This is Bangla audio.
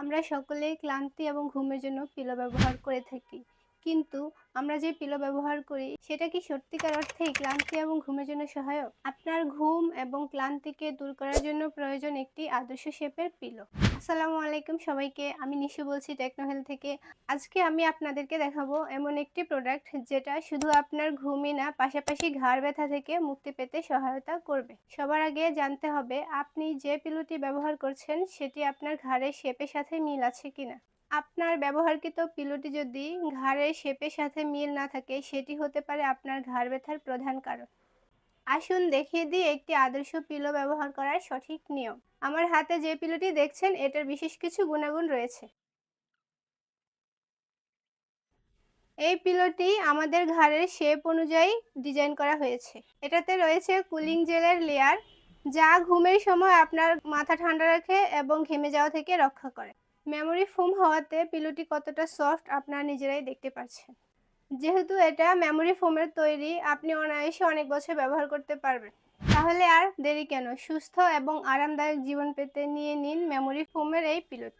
আমরা সকলেই ক্লান্তি এবং ঘুমের জন্য পিলো ব্যবহার করে থাকি। কিন্তু আমরা যে পিলো ব্যবহার করি, সেটা কি সত্যিকার অর্থেই ক্লান্তি এবং ঘুমের জন্য সহায়ক? আপনার ঘুম এবং ক্লান্তিকে দূর করার জন্য প্রয়োজন একটি আদর্শ শেপের পিলো আসসালামু আলাইকুম সবাইকে, আমি নিশু বলছি টেকনোহেল থেকে। আজকে আমি আপনাদেরকে দেখাবো এমন একটি প্রোডাক্ট যেটা শুধু আপনার ঘুমই না, পাশাপাশি ঘাড় ব্যথা থেকে মুক্তি পেতে সহায়তা করবে। সবার আগে জানতে হবে, আপনি যে পিলোটি ব্যবহার করছেন, সেটি আপনার ঘাড়ের শেপের সাথে মিল আছে কিনা? আপনার ব্যবহারকৃত পিলোটি যদি ঘাড়ের শেপের সাথে মিল না থাকে, সেটি হতে পারে আপনার ঘাড় ব্যথার প্রধান কারণ। আসুন দেখিয়ে দিই একটি আদর্শ পিলো ব্যবহার করার সঠিক নিয়ম। আমার হাতে যে পিলোটি দেখছেন, এটার বিশেষ কিছু গুণাগুণ রয়েছে। এই পিলোটি আমাদের ঘাড়ের শেপ অনুযায়ী ডিজাইন করা হয়েছে। এটাতে রয়েছে কুলিং জেলের লেয়ার, যা ঘুমের সময় আপনার মাথা ঠান্ডা রাখে এবং ঘেমে যাওয়া থেকে রক্ষা করে। মেমোরি ফোম হওয়াতে পিলোটি কতটা সফট আপনারা নিজেরাই দেখতে পাচ্ছেন। যেহেতু এটা মেমোরি ফোমের তৈরি, আপনি অনায়াসে অনেক বছর ব্যবহার করতে পারবেন। তাহলে আর দেরি কেন? সুস্থ এবং আরামদায়ক জীবন পেতে নিয়ে নিন মেমোরি ফোমের এই পিলোটি।